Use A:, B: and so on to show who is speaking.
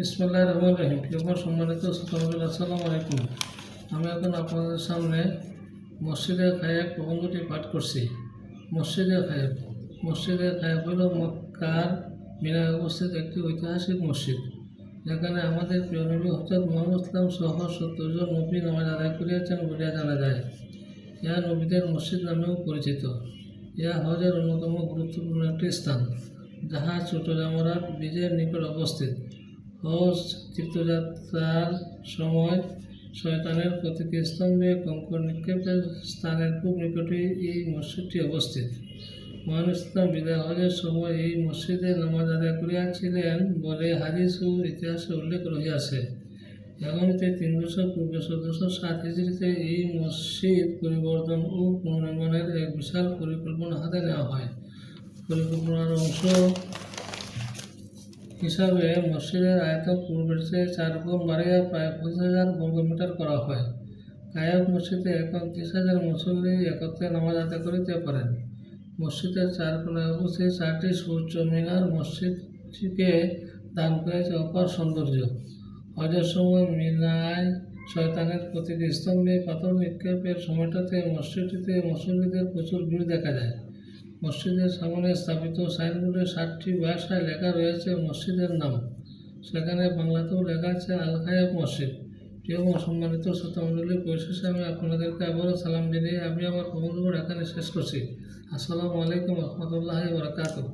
A: বিসমুল্লাহ রহমান রহিম। প্রিয় সম্মানিত শ্রোতামণ্ডলী আসসালামু আলাইকুম। আমি এখন আপনাদের সামনে মসজিদে খায়েক প্রবন্ধটি পাঠ করছি। মসজিদে খায়েক। মসজিদে খায়েক হল মক্কার মিনায় অবস্থিত একটি ঐতিহাসিক মসজিদ। যেখানে আমাদের প্রিয় নবী হজরত মোহাম্মদ ইসলাম সহ সত্তর জন নবী নামাজ আদায় করিয়াছেন বলিয়া জানা যায়। ইহা নবীদের মসজিদ নামেও পরিচিত। ইহা হজের অন্যতম গুরুত্বপূর্ণ একটি স্থান, যাহা ছোট জামরাত বীজের নিকট অবস্থিত। হজ তীর্থযাত্রার সময় শয়তানের প্রতীকী স্তম্ভে কঙ্কর নিক্ষেপের স্থানের খুব নিকটেই এই মসজিদটি অবস্থিত। মহান ইসলাম বিদায় হজের সময় এই মসজিদে নামাজ আদায় করিয়াছিলেন বলে হাদিস ও ইতিহাসে উল্লেখ রহিয়াছে। এমনতে তিন বছর, পূর্বে চোদ্দশো সাত হিজড়িতে এই মসজিদ পরিবর্তন ও পুনর্নির্মাণের এক বিশাল পরিকল্পনা হাতে নেওয়া হয়। পরিকল্পনার অংশ হিসাবে মসজিদের আয়তন পূর্বের চেয়ে চার গুণ বাড়িয়ে প্রায় পঁচিশ হাজার বর্গমিটার করা হয়। কায়ক মসজিদে এখন ত্রিশ হাজার মুসল্লি একত্রে নামাজ আদায় করিতে পারেন। মসজিদের চার কোনায় অবস্থিত চারটি সূর্য মিনার মসজিদটিকে দান করেছে অপার সৌন্দর্য। হজের সময় মিনায় শয়তানের প্রতিটি স্তম্ভে পাথর নিক্ষেপের সময়টাতে মসজিদটিতে মুসল্লিদের প্রচুর ভিড় দেখা যায়। মসজিদের সামনে স্থাপিত সাইনবোর্ডে সাতটি ভাষায় লেখা রয়েছে মসজিদের নাম। সেখানে বাংলাতেও লেখা আছে আল খায়েব মসজিদ। প্রিয় সম্মানিত শ্রোতামণ্ডলী পরিশেষে আমি আপনাদেরকে আবারও সালাম জানিয়ে আমি আমার প্রবন্ধগুলো এখানে শেষ করছি। আসসালামু আলাইকুম রহমতুল্লাহ বরকাতুহ।